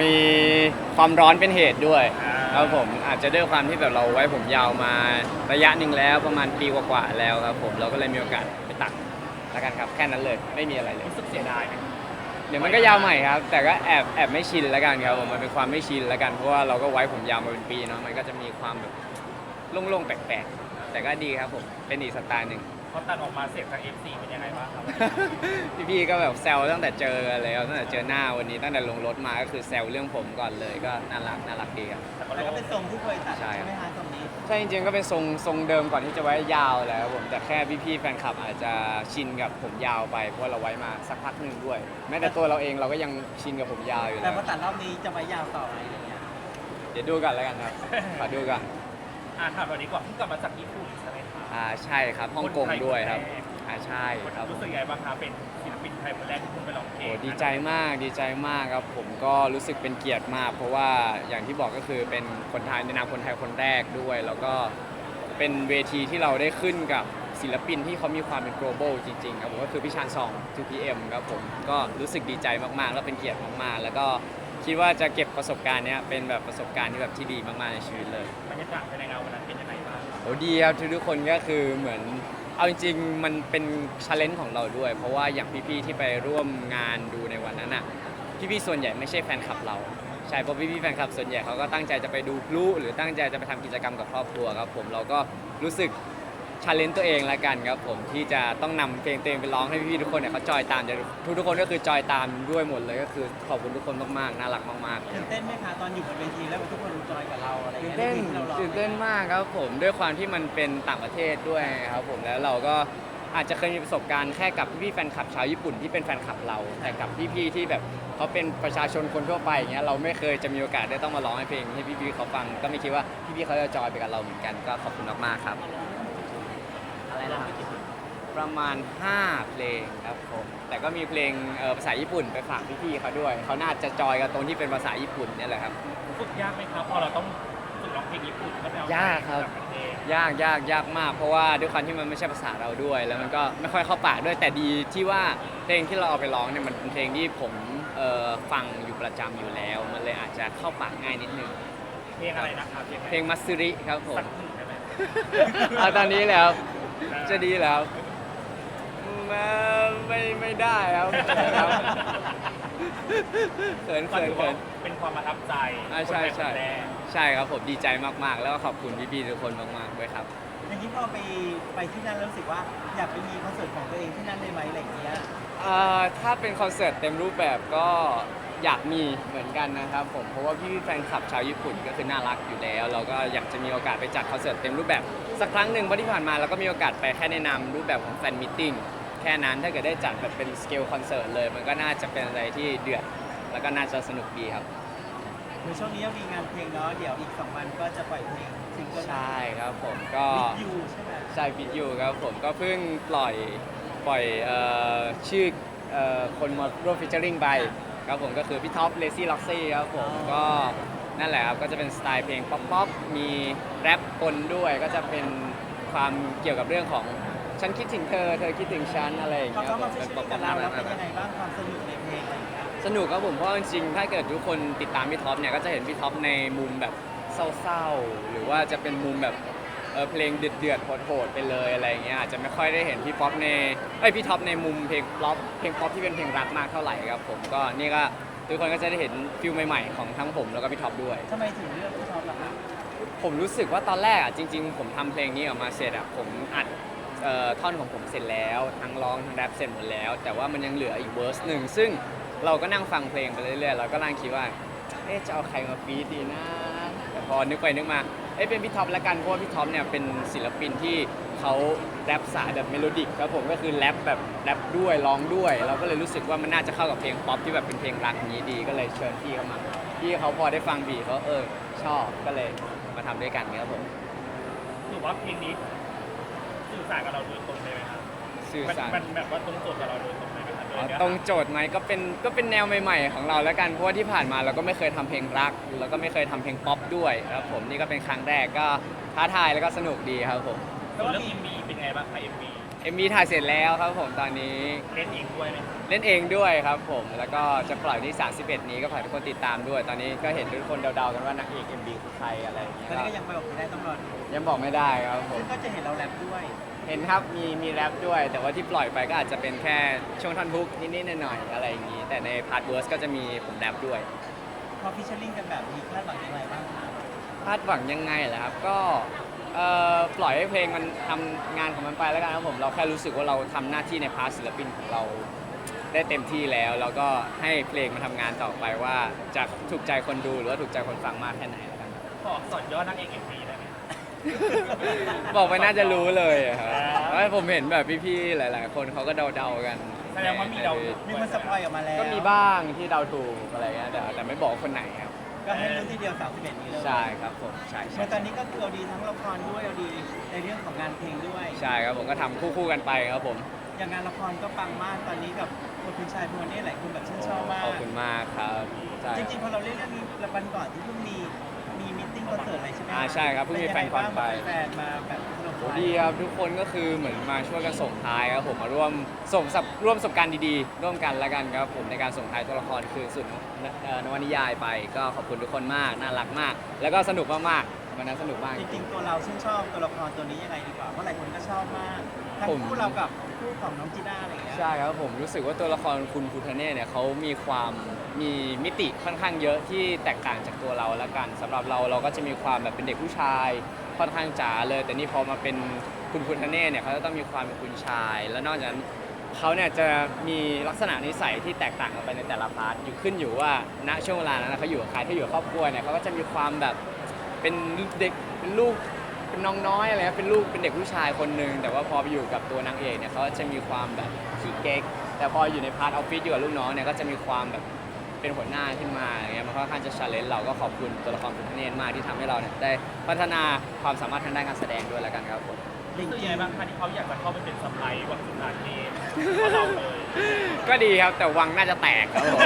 มีความร้อนเป็นเหตุด้วยอ่า ครับผมอาจจะด้วยความที่แบบเราไว้ผมยาวมาระยะหนึ่งแล้วประมาณปีกว่าๆแล้วครับผมเราก็เลยมีโอกาสไปตัดแล้วกันครับแค่นั้นเลยไม่มีอะไรเลย รู้สึกเสียดายไหมเดี๋ยวมันก็ยาวใหม่ครับ แต่ก็แอบแอบไม่ชินแล้วกันครับผมมันเป็นความไม่ชินแล้วกันเพราะว่าเราก็ไว้ผมยาวมาเป็นปีเนาะมันก็จะมีความแบบโล่งๆแปลกๆ แต่ก็ดีครับผมเป็นอีกสไตล์หนึ่ง พอตัดออกมาเสียงจาก F4 เป็นยังไงบ้างครับ พี่ๆก็แบบแซวตั้งแต่เจอกันเลยครับตั้งแต่เจอหน้าวันนี้ตั้งแต่ลงรถมาก็คือแซวเรื่องผมก่อนเลยก็น่ารักน่ารักดีครับ แต่ก็แต่โล่ก็งเป็นทรงที่เคยตัดใช่ ใช่ไหมฮะทรงนี้ ใช่จริงๆก็เป็นทรงทรงเดิมก่อนที่จะไว้ยาวแล้วครับผมแต่แค่พี่ๆแฟนคลับอาจจะชินกับผมยาวไปเพราะเราไว้มาสักพักหนึ่งด้วย แม้แต่ตัวเราเองเราก็ยังชินกับผมยาวอยู่แต่แล้วพอตัดรอบนี้จะไว้ยาวต่ออะไรอย่างเงี้ย เดี๋ยวดูกันแล้วกันครับขอดูกัน อ่าถามวันนี้ก่อนเพิ่งกลับมาจากญี่ปุ่นใช่ไหมครับอ่าใช่ครับฮ่องกงด้วยครับอ่าใช่ครับผมรู้สึกยังไงบ้างครับเป็นศิลปินไทยคนแรกที่คุณไปร้องเพลโอ้งดีใจมากดีใจมากครับผมก็รู้สึกเป็นเกียรติมาก เพราะว่าอย่างที่บอกก็คือเป็นคนไทยในนามคนไทยคนแรกด้วย แล้วก็เป็นเวทีที่เราได้ขึ้นกับศิลปินที่เขามีความเป็น global จริงๆครับผมก็คือพี่ชานซอง 2PM ครับผมก็รู้สึกดีใจมากๆ แล้วเป็นเกียรติมากๆ แล้วก็ คิดว่าจะเก็บประสบการณ์เนี้ยเป็นแบบประสบการณ์ที่แบบที่ดีมากๆในชีวิตเลยบรรยากาศภายในงานวันนั้นเป็นยังไงบ้างโอ้ดีครับทุกๆคนก็คือเหมือนเอาจริงๆมันเป็นชาเลนจ์ของเราด้วย เพราะว่าอย่างพี่ๆที่ไปร่วมงานดูในวันนั้นอะพี่ๆส่วนใหญ่ไม่ใช่แฟนคลับเราใช่เพราะพี่ๆแฟนคลับส่วนใหญ่เขาก็ตั้งใจจะไปดูพลุหรือตั้งใจจะไปทำกิจกรรมกับครอบครัวครับผมเราก็รู้สึก ชาเลนจ์ตัวเองละกันครับผมที่จะต้องนำเพลงตัวเองไปร้องให้พี่ๆทุกคนเนี่ยเขาจอยตามจะทุกๆคนก็คือจอยตามด้วยหมดเลยก็คือขอบคุณทุกคนมากๆน่ารักมากๆตื่นเต้นไหมคะตอนอยู่บนเวทีแล้วทุกคนจอยกับเราอะไรอย่างตื่นเงี้ยเต้นในเพลงที่เราร้องตื่นเต้นมากครับผมด้วยความที่มันเป็นต่างประเทศด้วยครับผมแล้วเราก็อาจจะเคยมีประสบการณ์แค่กับพี่ๆแฟนคลับชาวญี่ปุ่นที่เป็นแฟนคลับเรา แต่กับพี่ๆที่แบบเขาเป็นประชาชนคนทั่วไปอย่างเงี้ยเราไม่เคยจะมีโอกาสได้ต้องมาร้องให้เพลงให้พี่ๆเขาฟัง ก็ไม่คิดว่าพี่ๆเขาจะจอยไปกับเราเหมือนกันก็ขอบคุณมากๆครับ อะไรนะครับประมาณ 5 เพลงครับผม แต่ก็มีเพลงเอ่อภาษาญี่ปุ่นไปฝากพี่ๆเขาด้วย เขาน่าจะจอยกับตรงที่เป็นภาษาญี่ปุ่นเนี่ยแหละครับ ฝึกยากไหมครับ พอเราต้องฝึกร้องเพลงญี่ปุ่นก็ไปเอายากครับจากประเทศยากยากยากมาก เพราะว่าด้วยความที่มันไม่ใช่ภาษาเราด้วย แล้วมันก็ไม่ค่อยเข้าปากด้วย แต่ดีที่ว่าเพลงที่เราเอาไปร้องเนี่ยมันเป็นเพลงที่ผมเอ่อฟังอยู่ประจำอยู่แล้ว มันเลยอาจจะเข้าปากง่ายนิดนึง เพลงอะไรนะครับเพลงเพลงมัสซิริครับผม สักหนึ่งได้ไหม เอาตอนนี้แล้ว จะดีแล้วมาไม่ไม่ได้ครับครับเขินก็เขินถือเขิว่านเป็นความประทับใจอ่าใช่ใช่คนไทยคนแรกใช่ครับผมดีใจมากๆ แล้วก็ขอบคุณพี่ๆทุกคนมากๆด้วยครับอย่างนี้พอไปไปที่นั่นแล้วรู้สึกว่าอยากไปมีคอนเสิร์ตของตัวเองที่นั่นได้ไหมอะไรอย่างเงี้ยเอ่อถ้าเป็นคอนเสิร์ตเต็มรูปแบบก็ อยากมีเหมือนกันนะครับผมเพราะว่าพี่ๆแฟนคลับชาวญี่ปุ่นก็คือน่ารักอยู่แล้วเราก็อยากจะมีโอกาสไปจัดคอนเสิร์ตเต็มรูปแบบสักครั้งหนึ่งเพราะที่ผ่านมาเราก็มีโอกาสไปแค่แนะนำรูปแบบของแฟนมิทติ้งแค่นั้นถ้าเกิดได้จัดแบบเป็นสเกลคอนเสิร์ตเลย มันก็น่าจะเป็นอะไรที่เดือดแล้วก็น่าจะสนุกดีครับ คือช่วงนี้ยังมีงานเพลงเนาะเดี๋ยวอีกสองวันก็จะปล่อยเพลงซิงเกิลใช่ครับผมก็ วิดยูใช่ไหมใช่ปิดอยู่ครับผมก็เพิ่งปล่อยปล่อยเอ่อชื่อเอ่อคนมาร่วมฟิชเชอริงไป ครับผมก็คือพี่ท็อปเลซี่ล็อกซี่ครับผมก็นั่นแหละครับก็จะเป็นสไตล์เพลงป๊อปป๊อปมีแรปปนด้วยก็จะเป็นความเกี่ยวกับเรื่องของฉันคิดถึงเธอเธอคิดถึงฉันอะไรอย่างพอเงี้ยเขามาเป็ฟิชนเชอป๊อร์ปกับป๊อปเราแล้วเป็นยังไงบ้างความสนุกในเพลงอะไรอย่างเงี้ยสนุกครับผมเพราะจริงๆถ้าเกิดทุกคนติดตามพี่ท็อปเนี่ยก็จะเห็นพี่ท็อปในมุมแบบเศร้าๆหรือว่าจะเป็นมุมแบบ เออเพลงเดือดๆโหดๆไปเลยอะไรอย่างเงี้ยอาจจะไม่ค่อยได้เห็นพี่ป๊อปในเอ้ยพี่ท็อปในมุมเพลงป๊อปเพลงป๊อปที่เป็นเพลงรักมากเท่าไหร่ครับผมก็นี่ก็ทุกคนก็จะได้เห็นฟิลใหม่ๆของทั้งผมแล้วก็พี่ท็อปด้วย ทำไมถึงเลือกพี่ท็อปล่ะคะผมรู้สึกว่าตอนแรกอะจริง ๆ ผมทำเพลงนี้ออกมาเสร็จอะผมอัดเอ่อท่อนของผมเสร็จแล้วทั้งร้องทั้งแรปเสร็จหมดแล้ว แต่ว่ามันยังเหลืออีกเวอร์สหนึ่งซึ่งเราก็นั่งฟังเพลงไปเรื่อยๆเราก็นั่งคิดว่าเอ๊ะจะเอาใครมาฟีดดีนะแต่พอนึกไปนึกมา เอ๊ะเป็นพี่ท็อปละกันเพราะว่าพี่ท็อปเนี่ยเป็นศิลปินที่เขาแรปสายแบบเมโลดิกครับผมก็คือแรปแบบแรปด้วยร้องด้วย เราก็เลยรู้สึกว่ามันน่าจะเข้ากับเพลงป๊อปที่แบบเป็นเพลงรักอย่างนี้ดีก็เลยเชิญพี่เข้ามาพี่เขาพอได้ฟังบีทเขาเออชอบก็เลยมาทำด้วยกันครับผมถือว่าเพลงนี้สื่อสารกับเราโดยตรงเลยไหมครับสื่อมันสาร มันแบบว่าตรงจุดกับเราโดยตรง เลยไหมครับโดยอ๋อเนื้อตรงหาโจทย์ไหมก็เป็นก็เป็นแนวใหม่ๆ ของเราแล้วกันเพราะว่าที่ผ่านมาเราก็ไม่เคยทำเพลงรัก แล้วก็ไม่เคยทำเพลงป๊อปด้วยครับผมนี่ก็เป็นครั้งแรกก็ท้าทายแล้วก็สนุกดีครับผมส่วนเรื่อง MV เป็นไงบ้างคะ MV MV ถ่ายเสร็จแล้วครับผมตอนนี้เล่นเองด้วยไหมเล่นเองด้วยครับผมแล้วก็จะปล่อยวันที่ 31 นี้ก็ฝากทุกคนติดตามด้วย ตอนนี้ก็เห็นทุกคนเดาๆกันว่านางเอก MV คือใครอะไรอย่างเงี้ยตอนนี้ก็ยังไปบอกไม่ได้ต้องรอดูยังบอกไม่ได้ครับผมซึ่งก็จะเห็นเราแรปด้วย เห็นครับมีมีแรปด้วย แต่ว่าที่ปล่อยไปก็อาจจะเป็นแค่ช่วงท่อนฮุกนิดๆหน่อยๆอะไรอย่างงี้ แต่ในพาร์ทเวิร์สก็จะมีผมแรปด้วยพอฟิชเชอร์ลิงกันแบบนี้คาดหวังยังไงบ้างคะคาดหวังยังไงเหรอครับก็ เอ่อปล่อยให้เพลงมันทำงานของมันไปแล้วกันครับผมเราแค่รู้สึกว่าเราทำหน้าที่ในพาร์ทศิลปินของเราได้เต็มที่แล้วแล้วก็ให้เพลงมันทำงานต่อไปว่าจะถูกใจคนดูหรือว่าถูกใจคนฟังมากแค่ไหนแล้วกันขอสอนย่อนางเอกเอ็มวีได้ไหม บอกไปน่าจะรู้เลยอะครับเพราะผมเห็นแบบพี่ๆหลาย ๆ คนเขาก็เดาๆกันแสดงว่ามีเดาถูกมีคนสปอยออกมาแล้วก็มีบ้างที่เดาถูกอะไรเงี้ยแต่แต่ไม่บอกคนไหนครับ ก็ให้รู้ทีเดียว31นี้เลยใช่ครับผมใช่เมื่ใช่อตอนนี้ก็คือเอาดีทั้งละครด้วยเอาดีในเรื่องของงานเพลงด้วย ใช่ครับผมก็ทำคู่ๆกันไปครับผมอย่างงานละครก็ปังมากตอนนี้กับคุณชายพวนี่หลายคนแบบชื่นชอบมาก ขอบคุณมากครับใช่จริงๆพอเราเล่นเรื่องนี้ละวันก่อนที่เพิ่งมีมีมิทติ้งคอนเสิร์ตอะไรใช่ไหมอ่าใช่ครับเพิ่งมีแฟนคอนไป แฟนมาแบบถล่ม โอ้ดีครับทุกคนก็คือเหมือนมาช่วยกันส่งท้ายครับผมมาร่วมส่งสับร่วมประสบการณ์ดีๆ ร่วมกันแล้วกันครับผมในการส่งท้ายตัวละครคือสุดเอ่อนวนิยายไป ก็ขอบคุณทุกคนมากน่ารักมาก แล้วก็สนุกมากๆวันนั้นสนุกมาก จริงๆตัวเราชื่นชอบตัวละครตัวนี้ยังไงดีกว่าเพราะหลายคนก็ชอบมากทั้งผม คู่เรากับคู่ของน้องจีน่าอะไรอย่างเงี้ยใช่ครับผมรู้สึกว่าตัวละครคุณภูทะเน่เนี่ยเขามีความมีมิติค่อนข้างเยอะที่แตกต่างจากตัวเราละกันสำหรับเราเราก็จะมีความแบบเป็นเด็กผู้ชาย ค่อนข้างจ๋าเลย แต่นี่พอมาเป็นคุณภูทะเน่เนี่ยเขาจะต้องมีความเป็นคุณชาย แล้วนอกจากนั้นเขาเนี่ยจะมีลักษณะนิสัยที่แตกต่างกันไปในแต่ละพาร์ทอยู่ขึ้นอยู่ว่าณช่วงเวลานั้นเขาอยู่กับใครถ้าอยู่กับครอบครัวเนี่ยเขาก็จะมีความแบบเป็นเด็กเป็นลูกเป็นน้องน้อยอะไรเป็นลูกเป็นเด็กผู้ชายคนหนึ่งแต่ว่าพอไปอยู่กับตัวนางเอกเนี่ยเขาจะมีความแบบขี้เก๊กแต่พออยู่ในพาร์ทออฟฟิศอยู่กับลูกน้องเนี่ยก็จะมีความแบบ เป็นหัวหน้าขึ้นมาอย่างเงี้ยมันค่อนข้างจะชาเลนจ์เราก็ขอบคุณตัวละครคุณเนนมากที่ทำให้เราเนี่ยได้พัฒนาความสามารถทางด้านการแสดงด้วยแล้วกันครับผมจริงรู้สึกจริยังงไงบ้างคะที่เขาอยากจะเข้าไปเป็นสไปร์วังสุนทรเทพเพราะเราเลยก็ดีครับแต่วังน่าจะแตกครับผม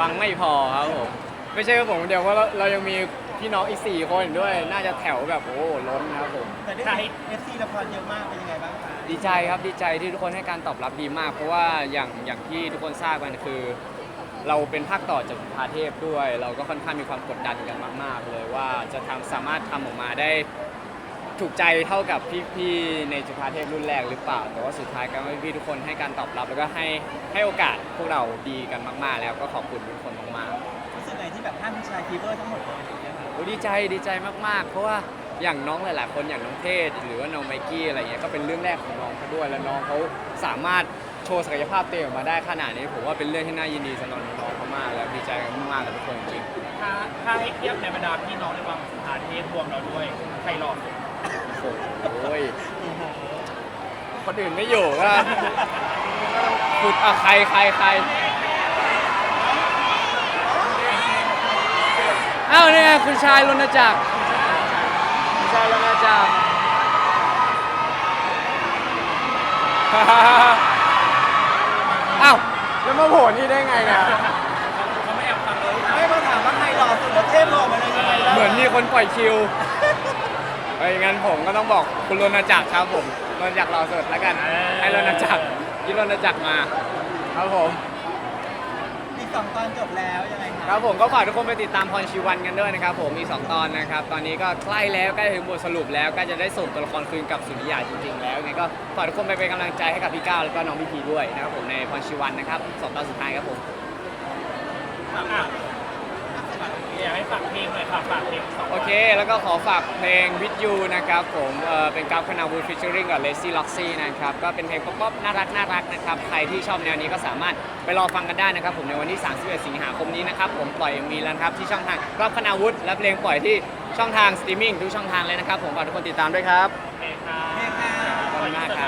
วังไม่พอครับผมไม่ใช่ว่าผมคนเดียวเพราะเราเรายังมีพี่น้องอีกสี่คนด้วย น่าจะแถวแบบโอ้ล้นนะครับผม แต่ได้เอฟซีละครเยอะมากเป็นยังไงบ้างคะดีใจครับดีใจที่ทุกคนให้การตอบรับดีมาก เพราะว่าอย่างอย่างที่ทุกคนทราบกันคือ เราเป็นภาคต่อจากจุฑาเทพด้วย เราก็ค่อนข้างมีความกดดันกันมาก ๆ เลยว่าจะทำสามารถทำออกมาได้ถูกใจเท่ากับพี่ๆในจุฑาเทพรุ่นแรกหรือเปล่า แต่ว่าสุดท้ายก็พี่ๆทุกคนให้การตอบรับ แล้วก็ให้ให้โอกาสพวกเราดีกันมาก ๆ แล้วก็ขอบคุณทุกคนมากๆ รู้สึกไงที่แบบห้ามผู้ชายฟีเวอร์ทั้งหมดเลยอย่างเงี้ยค่ะโอ้ดีใจดีใจมาก ๆ เพราะว่าอย่างน้องหลาย ๆ คนอย่างน้องเทศ หรือว่าน้องไมกี้อะไรเงี้ยก็เป็นเรื่องแรกของน้องเขาด้วยแล้วน้องเขาสามารถ โชว์ศักยภาพเต็มออกมาได้ขนาดนี้ ผมว่าเป็นเรื่องที่น่ายินดีสำหรับน้องเขามากแล้วดีใจมากๆกับทุกคนจริงถ้าถ้าให้เทียบในบรรดาพี่น้องในวังสุนทรเทพรวมเราด้วยใครหล่อสุดโอ้โหคนอื่นไม่อยู่ก็ขุดอะใครใครใครอ้าวเนี่ยคุณชายรณจักรคุณชายรณจักรอ้าว แล้วมาโผล่นี่ได้ไงเนี่ยเขาไม่แอบฟังเลยไม่มาถามว่าใครหล่อสุดแล้วเทพหล่อมาเลยยังไงล่ะเหมือนมีคนปล่อยคิวเอ้ยงั้นผมก็ต้องบอกคุณรณจักรครับผมรณจักรรอสดแล้วกันให้รณจักรที่รณจักรมาครับผมอีก สองตอนจบแล้วยังไงคครับผมก็ฝากทุกคนไปติดตามพรชีวันกันด้วยนะครับผมมี 2 ตอนนะครับ ตอนนี้ก็ใกล้แล้วใกล้ถึงบทสรุปแล้วใก็จะได้ส่งตัวละครคืนกับสุนิยาจริงๆ แล้วยังไงก็ฝากทุกคนไปเป็นกำลังใจให้กับพี่ก้าวแล้วก็น้องพี่พีด้วยนะครับผมในพรชีวันนะครับสองตอนสุดท้ายครับผม อะ อยากให้ฝากเพลงหน่อยค่ะฝากเพลงสองโอเค แล้วก็ขอฝากเพลง With You นะครับผมเอ่อเป็นกราฟคณาวูดฟิชเชอริงกับเลซี่ล็อกซี่นะครับ ก็เป็นเพลงป๊อปๆน่ารักน่ารักนะครับ ใครที่ชอบแนวนี้ก็สามารถไปรอฟังกันได้นะครับ ผมในวันที่ 31 สิงหาคมนี้นะครับ ผมปล่อย MV แล้วนะครับ ที่ช่องทางกราฟคณาวุฒิและเพลงปล่อยที่ช่องทางสตรีมมิ่งทุกช่องทางเลยนะครับ ผมฝากทุกคนติดตามด้วยครับโอเคค่ะ